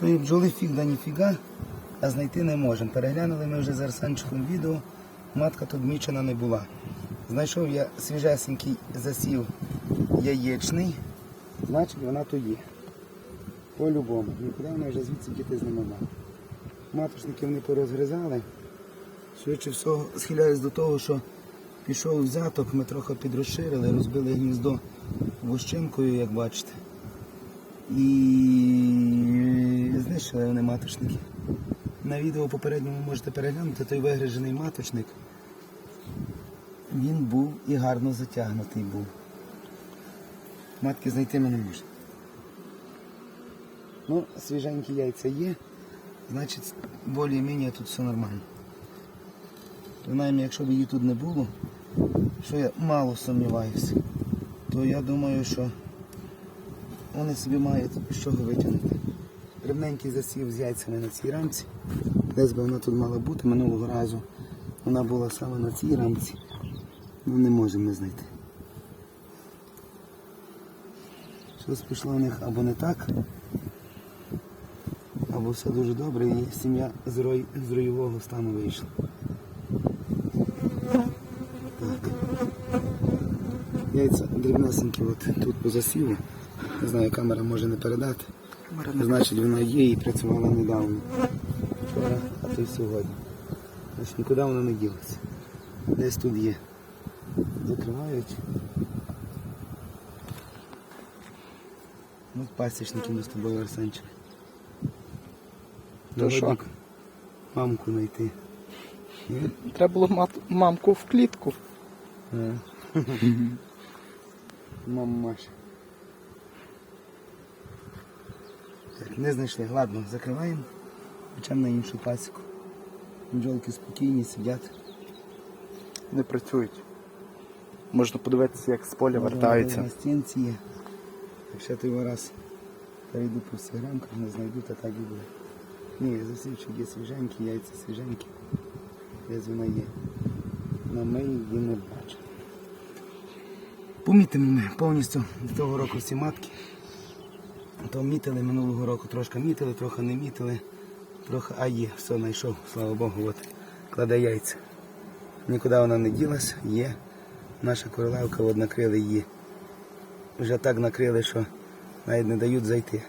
Тої бджоли фіг да ніфіга, а знайти не можемо. Переглянули ми вже з Арсенчиком відео, матка тут мічена не була. Знайшов я свіжесенький засів яєчний, значить вона тут є. По-любому. Нікуди вона вже звідси діти з не могла. Маточники вони порозгризали. Швидше всього схиляюсь до того, що пішов взяток, ми трохи підрозширили, розбили гніздо вощинкою, як бачите. І знищили вони маточники. На відео попередньому можете переглянути той вигрижений маточник. Він був і гарно затягнутий був. Матки знайти ми не. Ну, свіженькі яйця є, значить, більш-менш тут все нормально. Принаймні, якщо б її тут не було, що я мало сумніваюся, то я думаю, що вони собі мають з чого витягнути. Дрібненький засів з яйцями на цій рамці. Десь би вона тут мала бути минулого разу. Вона була саме на цій рамці. Ну не можемо ми знайти. Щось пішло у них або не так, або все дуже добре і сім'я з, рой, з ройового стану вийшла. Так. Яйця дрібнесенькі от тут по засіву. Не знаю, камера може не передати. Значить вона є і працювала недавно. Вчора, а то й сьогодні. Значить нікуди вона не ділася. Десь тут є. Закривають. Ну, пасічники ми з тобою, Арсенчик. То що? Мамку знайти. Треба було мат- мамку в клітку. Мама Так, не знайшли. Ладно, закриваємо. Почнемо на іншу пасіку. Бджолки спокійні, сидять. Не працюють. Можна подивитися, як з поля На вертаються. стінці є. Якщо ти його раз перейду по всіх рамках, не знайду, то так і буде. Ні, засівчик є свіженький, яйця свіженькі. Десь вона є. На ми її не бачимо. Помітимо ми повністю з того року всі матки. То мітили минулого року, трошки мітили, трохи не мітили. Трохи, а є, все знайшов, слава Богу, от кладе яйця. Нікуди вона не ділась, є. Наша королевка от накрили її. Вже так накрили, що навіть не дають зайти.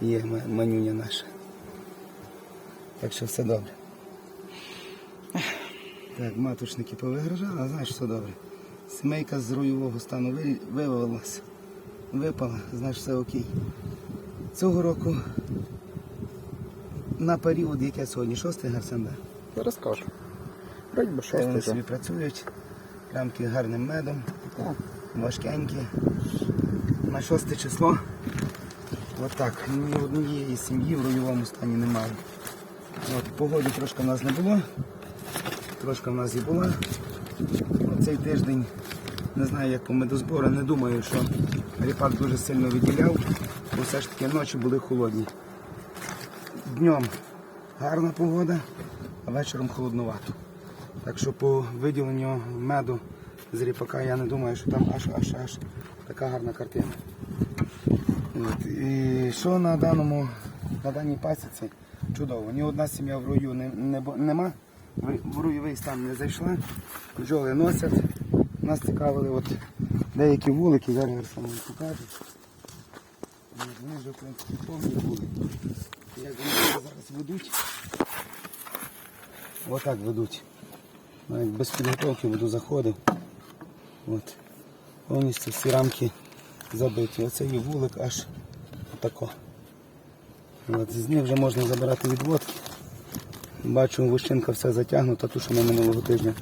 Є манюня наша. Так що все добре. Так, матушники повигрожали, а знаєш, все добре. Сімейка з руйового стану ви- вивелася, випала, знаєш, все окей. Цього року на період, яке сьогодні, 6 Гарсенда. Я розкажу. Вроді би Вони собі працюють, рамки гарним медом, Так. важкенькі. На 6 число. Отак. Ні однієї сім'ї в ройовому стані немає. От, погоди трошки в нас не було. Трошки в нас і була. Цей тиждень не знаю, як по медозбору, не думаю, що ріпак дуже сильно виділяв, бо все ж таки ночі були холодні. Днем гарна погода, а вечором холодновато. Так що по виділенню меду з ріпака я не думаю, що там аж аж аж така гарна картина. От. І що на даному на даній пасіці чудово. Ні одна сім'я в рою не, не, нема, в руйовий стан не зайшла, бджоли носять. Нас цікавили от деякі вулики, я вам покажу. От, Вони вже принципі повні вулики. Як вони зараз ведуть. Отак ведуть. Навіть без підготовки буду заходив. От. Повністю всі рамки забиті. Оце є вулик аж отако. От. З них вже можна забирати відводки. Бачу, вищинка вся затягнута, ту, що ми минулого тижня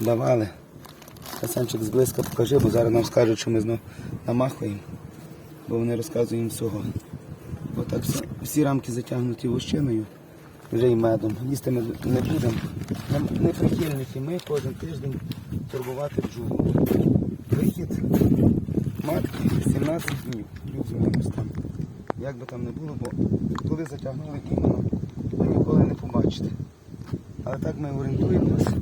давали. Хасанчик зблизька покажи, бо зараз нам скажуть, що ми знов намахуємо, бо вони розказують всього. Отак всі, всі рамки затягнуті вощиною, вже й медом. Їсти ми не будемо. Не прихильники ми кожен тиждень турбувати бджолу. Вихід матки 17 днів. Плюс-мінус там. Як би там не було, бо коли затягнули іменно, ви ніколи не побачите. Але так ми орієнтуємося.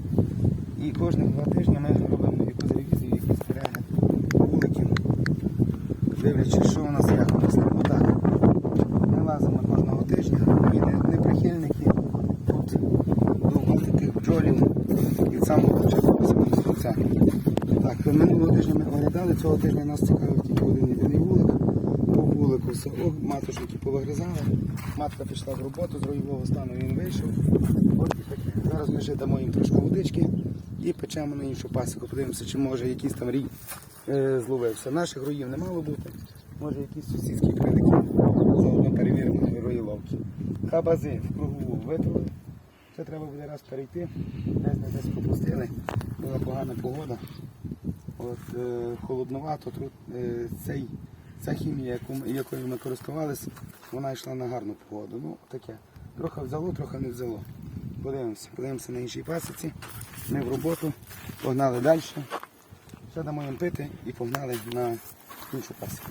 І кожних два тижні ми робимо і по телевізорі якісь перегляд вуликів. Дивлячись, що у нас як у нас не вода. Ми лазимо кожного тижня, ми не, не прихильники тут довго ну, таких бджолів і саме початку. Так, минулого тижня ми оглядали, цього тижня нас цікавив тільки один єдиний вулик. О, матушки типу, повигризали, матка пішла в роботу, з ройового стану він вийшов. От, Зараз ми ще їм трошки водички і печемо на іншу пасіку. Подивимося, чи може якийсь там рій е, зловився. Наших роїв не мало бути. Може якісь сусідські прилетіли. Заодно перевіримо нові роїловки. Кабази в кругову витрили. Це треба буде раз перейти. Десь не десь пропустили. Була погана погода. От, е, холодновато. Тут е, цей, ця хімія, якою ми користувалися, вона йшла на гарну погоду. Ну, таке. Трохи взяло, трохи не взяло. Подивимося. Подивимося на іншій пасіці. Ми в роботу, погнали далі. Все дамо їм пити і погнали на іншу пасіку.